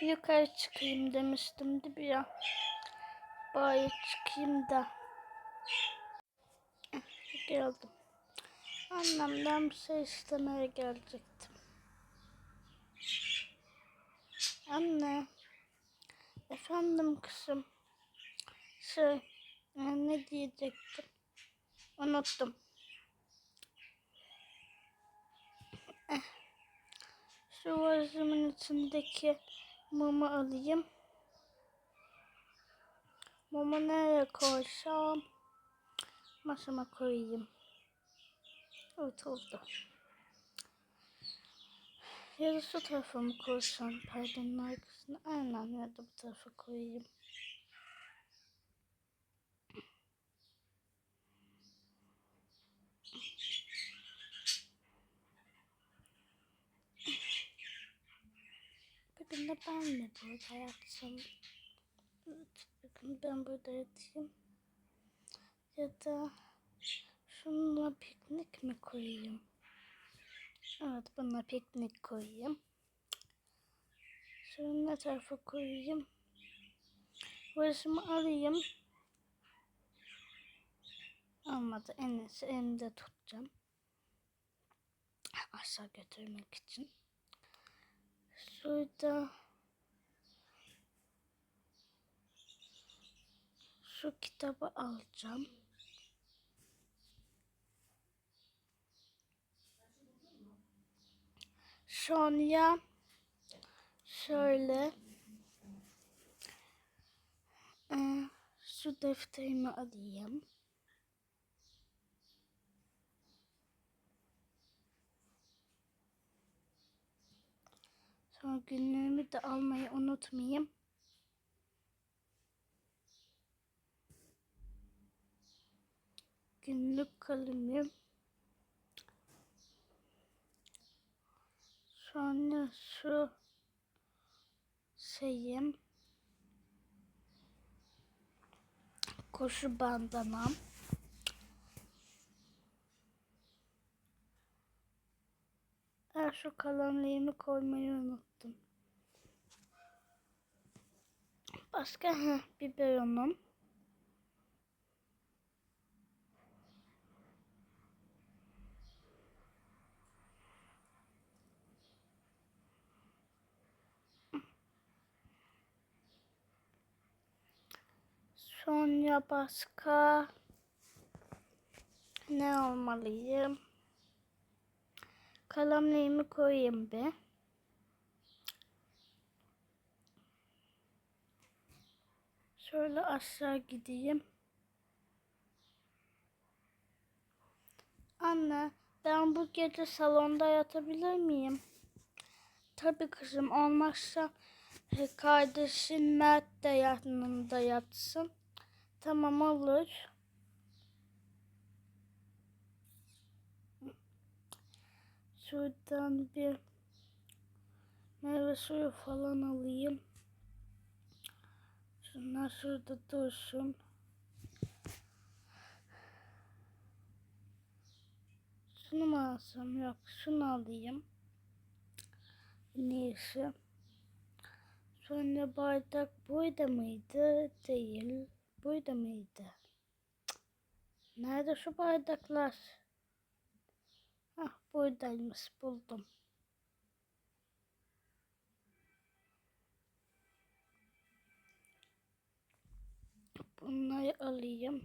yukarı çıkayım demiştim değil mi ya? Bari çıkayım da. Geldim. Annemden bir şey istemeye gelecektim. Anne. Efendim kızım. Şey, e, ne diyecektim? Unuttum. Eh, Şu vazımın içindeki mumu alayım. Mumu nereye koysam? Masama koyayım. Evet oldu. Ya da şu tarafa mı koysam perdenin arkasına? Aynen ya da bu tarafa koyayım. De ben mi burada yatsam? Ben burada yatayım. Ya da şununla piknik mi koyayım? Evet, bununla piknik koyayım. Şunu ne tarafa koyayım? Başımı alayım. Olmadı. En iyisi elimde tutacağım. Aşağı götürmek için. Şurada şu kitabı alacağım. Sonra şöyle e, şu defterimi alayım. Sonra günlüğümü de almayı unutmayayım. Günlük kalemim. Sonra şu şeyim. Koşu bandanam. Ben şu kalemliğimi koymayı unuttum. Başka heh, biberonum. Sonra başka ne almalıyım? Kalemliğimi koyayım bir. Şöyle aşağı gideyim. Anne, ben bu gece salonda yatabilir miyim? Tabii kızım, olmazsa kardeşin Mert de yanında yatsın. Tamam olur. Şuradan bir meyve suyu falan alayım. Şunlar şurada dursun. Şunu mu alsam? Yok, şunu alayım. Neyse. Sonra bardak burada mıydı? Değil. Burada mıydı? Nerede şu bardaklar? Ah buradaymış buldum. Bunları alayım.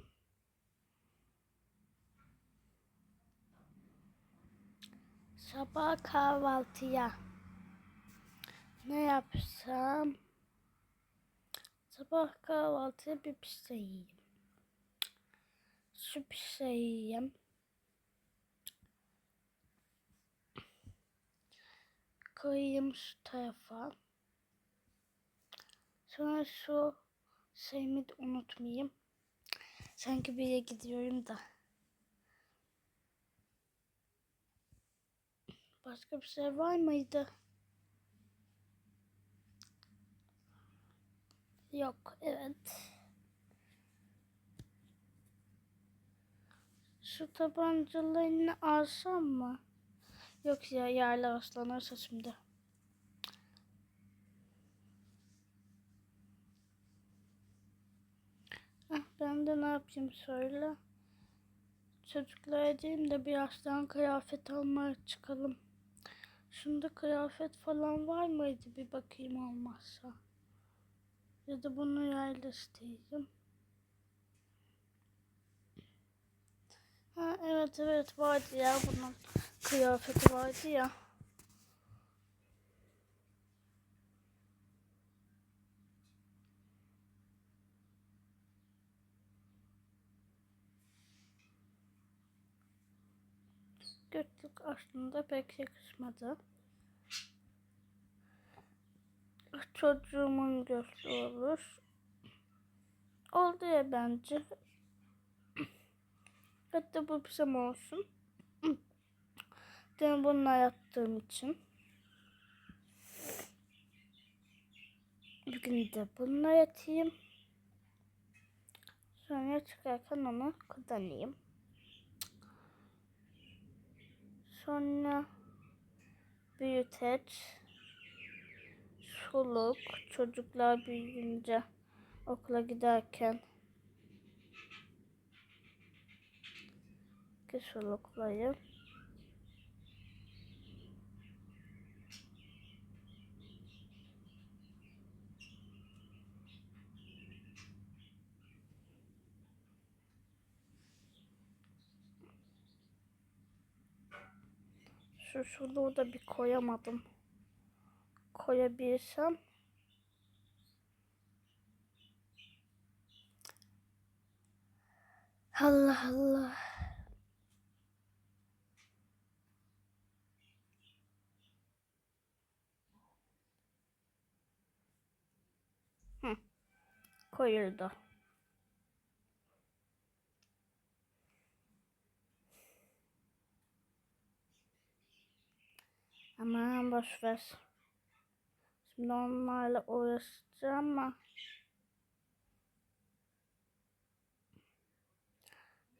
Sabah kahvaltıya ne yapsam? Sabah kahvaltıya bir pizza yiyeyim. Şu pizza yiyeyim. Koyayım şu tarafa. Sonra şu şeyimi de unutmayayım. Sanki bir yere gidiyorum da. Başka bir şey var mıydı? Yok evet. Şu tabancalarını alsam mı? Yok ya yerle aslanırsa şimdi. Ah ben de ne yapayım söyle. Çocuklara diyeyim de birazdan kıyafet almaya çıkalım. Şunda kıyafet falan var mıydı bir bakayım olmazsa. Ya da bunu yerleştireyim. Ha evet evet vardı ya bunun kıyafeti vardı ya. Götlük aslında pek yakışmadı. Çocuğumun gözlü olur. Oldu ya bence. Hatta bu bizim olsun. Ben bununla yattığım için. Bugün de bununla yatayım. Sonra çıkarken onu kullanayım. Sonra büyüteç, soluk, çocuklar büyüyünce okula giderken ki soluklayı. Şu suluğu da bir koyamadım. Koyabilsem. Allah Allah. Hı. Koyuldu. Aman boş ver. Şimdi onlarla uğraşacağım ama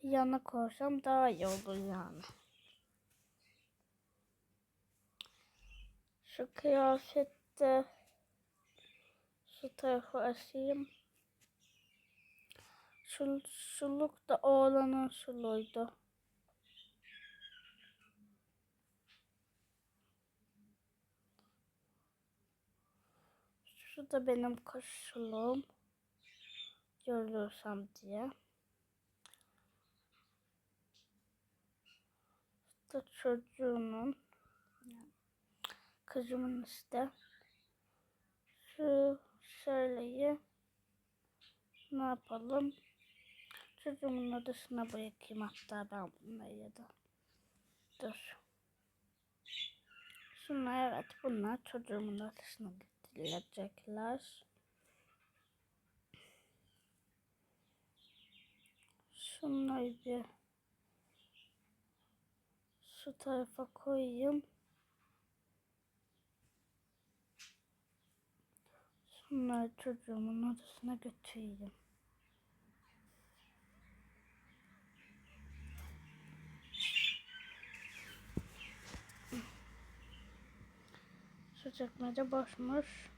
yana koysam daha iyi olur yani. Şu kıyafette şu tarafa asayım. Şu suluk da oğlanın suluydu. Şu da benim koşulum. Yorulursam diye. Şu da çocuğunun. Kızımın işte. Şu şöyleyi ne yapalım? Çocuğumun odasına bırakayım hatta ben bunları ya da. Dur. Şunlar evet bunlar çocuğumun odasına getirilecekler. Şunları bir şu tarafa koyayım. Şunları çocuğumun odasına götüreyim. Şu çekmece boşmuş.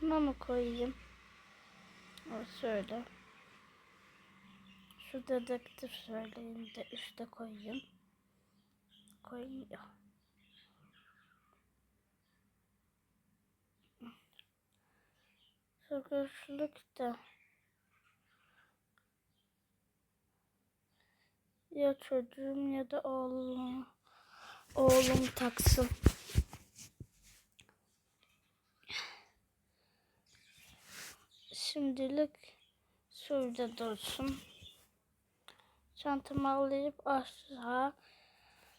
Şuna mı koyayım? O şöyle. Şu dedektif söyleyeyim de üste koyayım. Koymuyor. Şu güçlük ya çocuğum ya da oğlum oğlum taksın. Şimdilik şurada dursun. Çantamı alayıp aşağı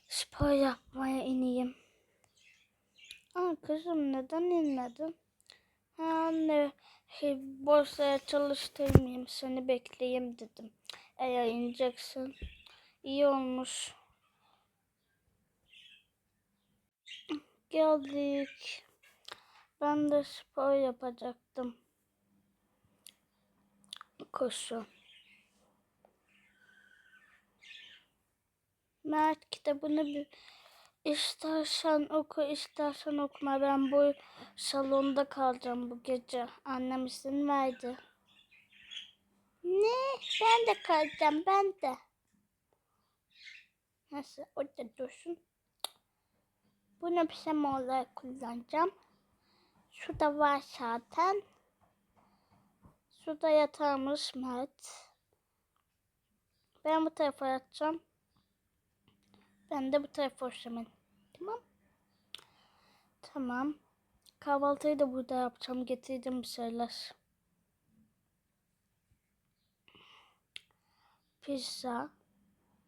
spor yapmaya ineyim. Aa kızım neden inmedin? Ha anne şey, borsaya çalıştırmayayım seni bekleyeyim dedim. Eğer ineceksin iyi olmuş. Geldik. Ben de spor yapacaktım. Koşu. Mert kitabını bir istersen oku istersen okuma ben bu salonda kalacağım bu gece. Annem izin verdi. Ne? Ben de kalacağım ben de. Nasıl? Orada dursun. Bunu pijama olarak kullanacağım. Şurada var zaten. Şurada yatağımız Mert. Ben bu tarafa yatacağım. Ben de bu tarafa hoşlanırım. Tamam. Tamam. Kahvaltıyı da burada yapacağım. Getirdim bir şeyler. Pizza.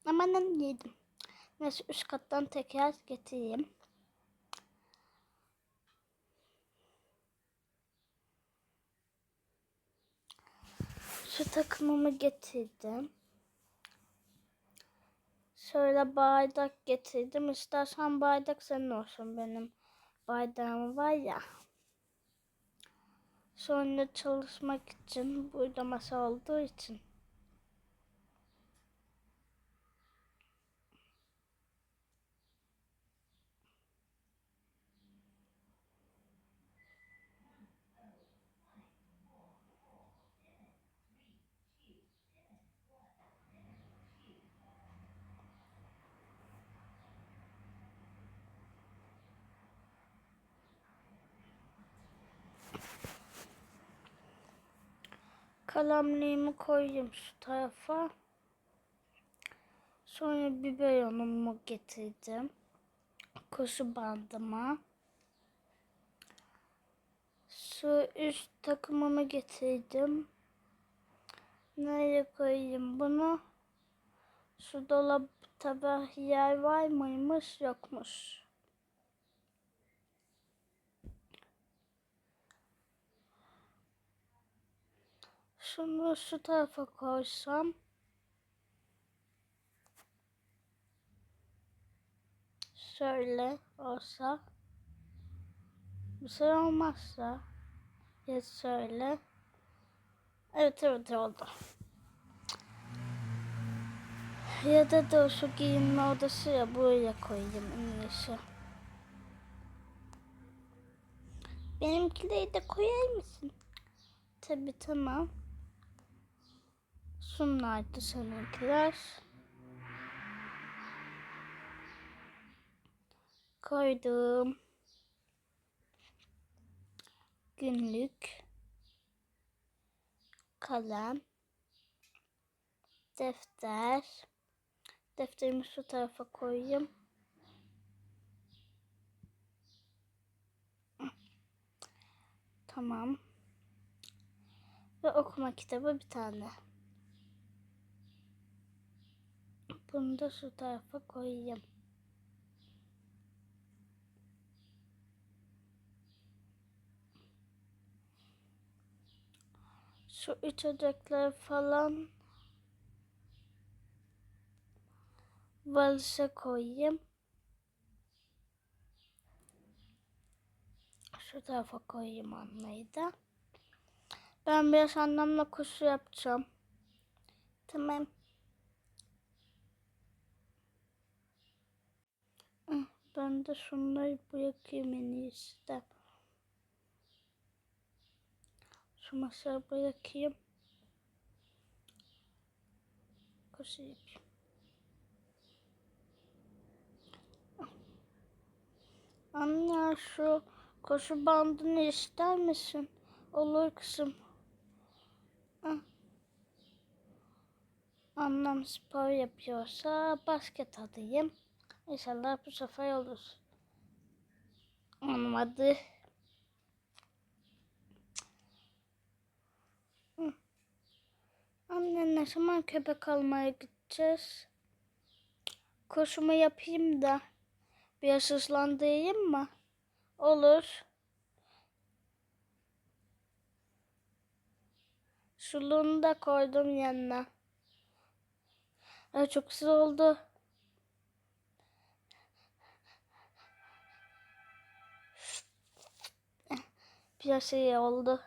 Ama ben yedim. Neyse üst kattan tekrar getireyim. Şu takımımı getirdim. Şöyle bardak getirdim. İstersen bardak senin olsun benim bardağım var ya. Sonra çalışmak için burada masa olduğu için. Kalemliğimi koyayım şu tarafa. Sonra biberonumu getirdim. Koşu bandıma. Şu üst takımımı getirdim. Nereye koyayım bunu? Şu dolapta yer var mıymış yokmuş. Şunu şu tarafa koysam. Şöyle olsa. Bir şey olmazsa. Ya şöyle. Evet evet oldu. Ya da da şu giyinme odası ya buraya koyayım en iyisi. Benimkileri de koyar mısın? Tabi tamam. Şunlardı seninkiler. Koydum. Günlük. Kalem. Defter. Defterimi şu tarafa koyayım. Tamam. Ve okuma kitabı bir tane. Bunu da şu tarafa koyayım. Şu içecekler falan valize koyayım. Şu tarafa koyayım anneyi da. Ben biraz annemle koşu yapacağım. Tamam. Ah, Ben de şunları bırakayım en iyisi de. Şu masaya bırakayım. Koşu yapayım. Anne şu koşu bandını ister misin? Olur kızım. Ah. Annem spor yapıyorsa basket alayım. İnşallah bu sefer olur. Olmadı. Anne ne zaman köpek almaya gideceğiz? Koşumu yapayım da biraz hızlandırayım mı? Olur. Suluğunu da koydum yanına. Ay çok güzel oldu. Biraz iyi oldu.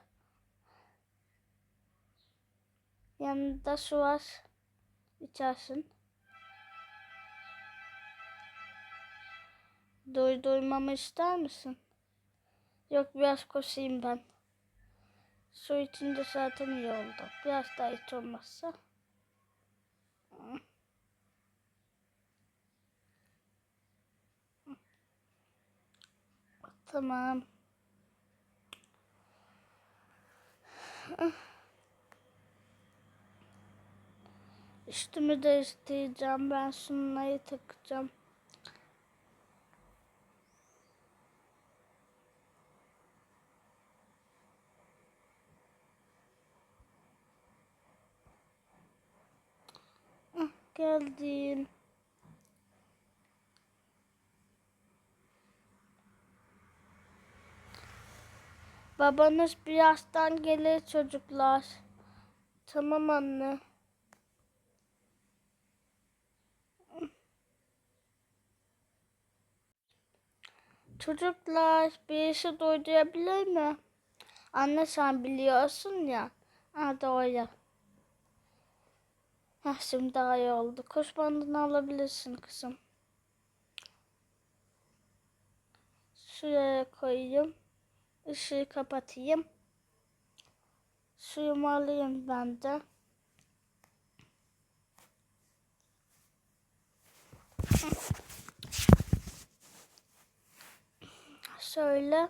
Yanında su var. İçersin. Doydurmamı ister misin? Yok biraz koşayım ben. Su içince zaten iyi oldu. Biraz daha iç olmazsa. Tamam. Üstümü de isteyeceğim. Ben şunları takacağım. Ah, Geldin. Babanız birazdan gelir çocuklar. Tamam anne. Çocuklar birisi doydurabilir mi? Anne sen biliyorsun ya. Ha doğru. Heh, şimdi daha iyi oldu. Koş bandını alabilirsin kızım. Şuraya koyayım. Işığı kapatayım. Suyumu alayım ben de. Şöyle.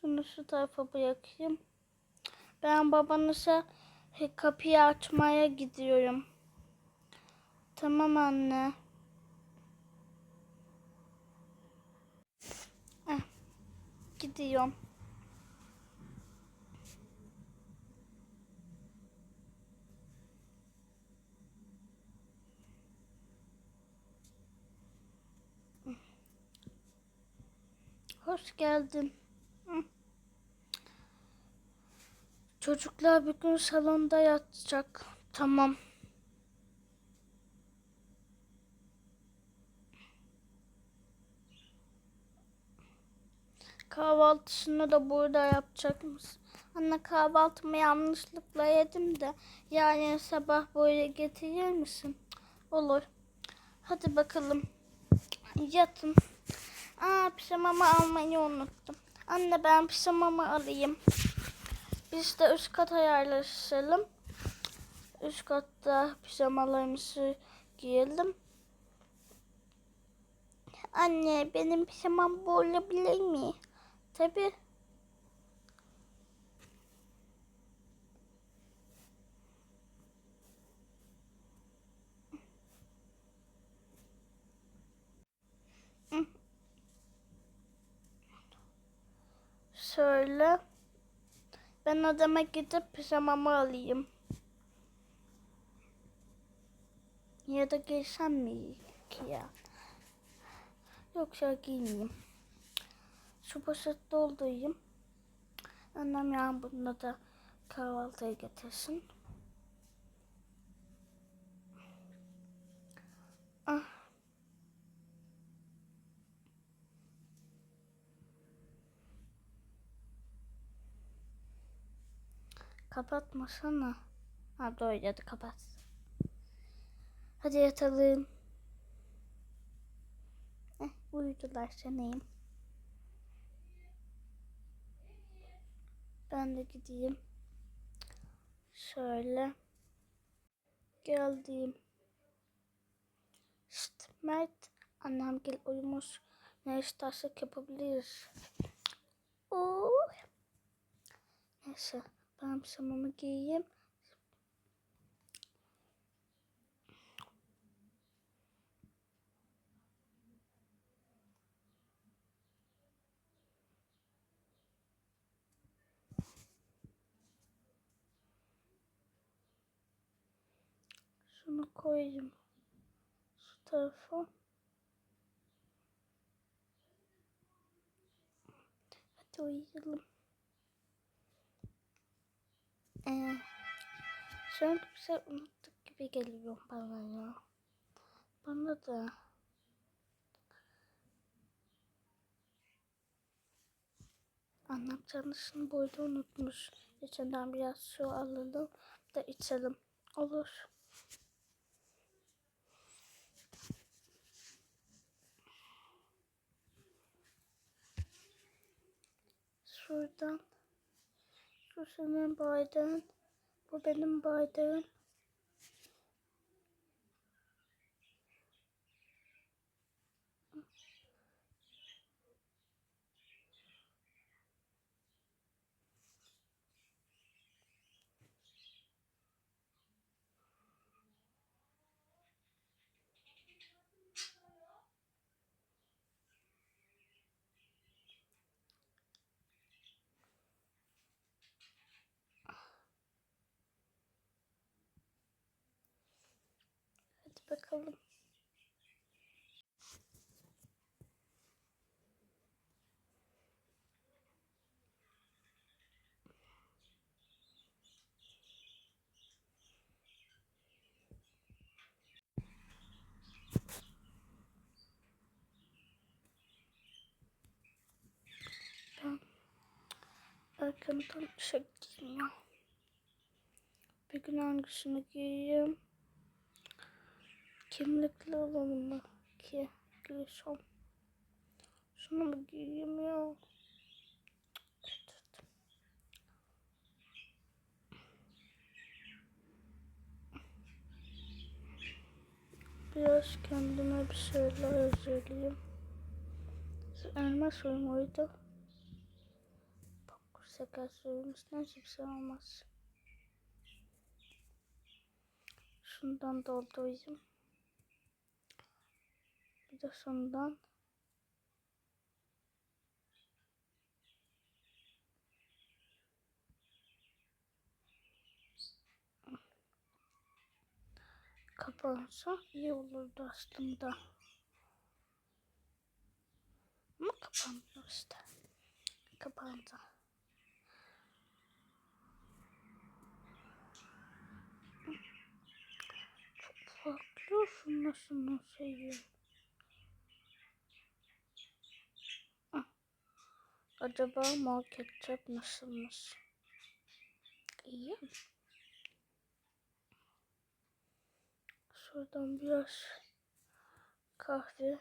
Şunu şu tarafa bırakayım. Ben babanıza kapıyı açmaya gidiyorum. Tamam anne. Gidiyorum. Hoş geldin. Çocuklar bugün salonda yatacak. Tamam. Kahvaltısını da burada yapacak mısın? Anne kahvaltımı yanlışlıkla yedim de yarın sabah böyle getirir misin? Olur. Hadi bakalım. Yatın. Aa pijamamı almayı unuttum. Anne ben pijamamı alayım. Biz de üst kat ayarlaşalım. Üst katta pijamalarımızı giyelim. Anne benim pijamam bu olabilir mi? Tabii. Hı. Şöyle. Ben odama gidip pijamamı alayım. Ya da giysem mi ki ya? Yoksa giymeyeyim. Şu poşet doldurayım. Annem yarın bunu da kahvaltıya getirsin. Ah. Kapatmasana. Ha doğru hadi kapat. Hadi yatalım. Eh, uyudular sanayım. Ben de gideyim. Şöyle. Geldim. Şşt Mert. Annem gel uyumuş. Ne istersek yapabiliriz. Oo. Neyse. Ben pisamamı giyeyim. Şunu koyayım. Şu tarafa. Hadi uyuyalım. Ee, sanki bir şey unuttuk gibi geliyor bana ya. Bana da. Annem çalışını burada unutmuş. İçinden biraz su alalım da içelim. Olur. Şuradan. Şu senin bardağın. Bu benim bardağım. Hadi bakalım. Arkamdan işe gideyim ya. Bir gün hangisini giyeyim? Kimlikli olalım mı ki giysem? Şunu mu giyeyim ya? Biraz kendime bir şeyler hazırlayayım. Elma suyum oydu. Bak şeker suyumuz neyse bir şey olmaz. Şundan doldurayım. Bir de şundan. Kapansa iyi olurdu aslında. Ama kapanmıyor işte. Kapandı. Çok farklı şunla şunun şeyi. Acaba mor ketçap nasılmış? İyi. Şuradan biraz kahve.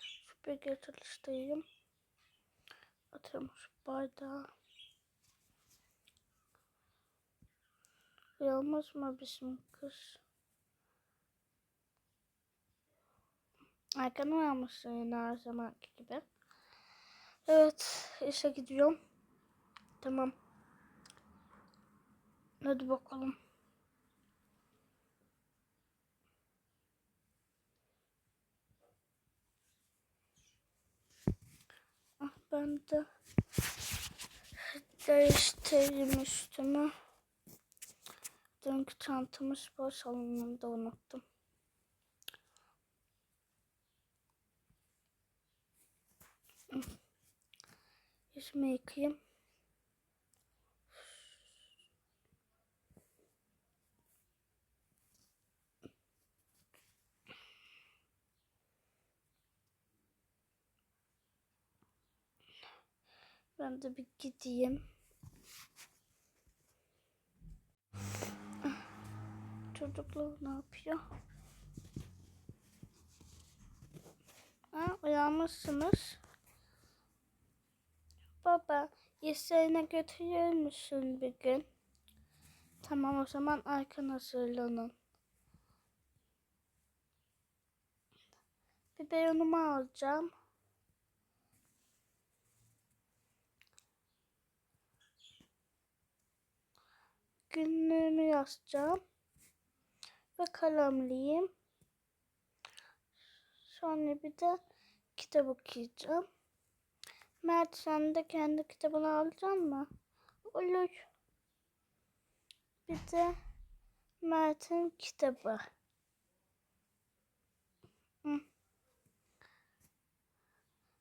Süpürge çalıştırayım. Atıyorum şu bardağı. Yalnız mı bizim kız? Erken uyanmışsın yine her zamanki gibi. Evet, işe gidiyorum. Tamam. Hadi bakalım. Ah ben de değiştireyim üstümü. Dünkü çantamı spor salonunda unuttum. Yüzümü yıkayayım. Ben de bir gideyim. Çocuklar ne yapıyor? Ha, uyanmışsınız. Baba, isteğine götürür müsün bir gün? Tamam o zaman Erkan hazırlanın. Biberonumu alacağım. Günlüğümü yazacağım. Ve kalemliyim. Sonra bir de kitap okuyacağım. Mert sen de kendi kitabını alacak mı? Olur. Bir de Mert'in kitabı. Hı.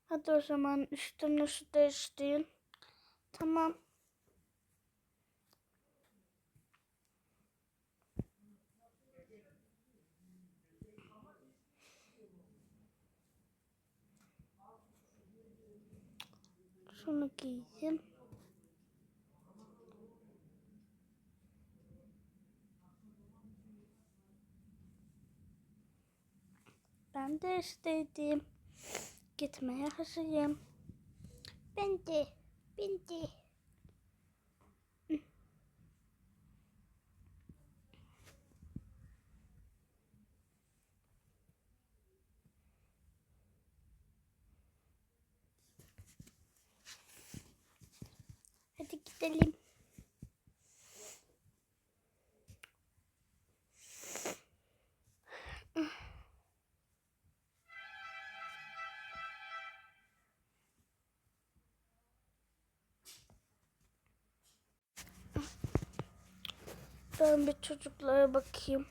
Hadi o zaman üstünü şu değiştirin. Tamam. Şunu giyeyim. Ben de istediğim Gitmeye hazırım. Ben de. Ben de. Gidelim. Ben bir çocuklara bakayım.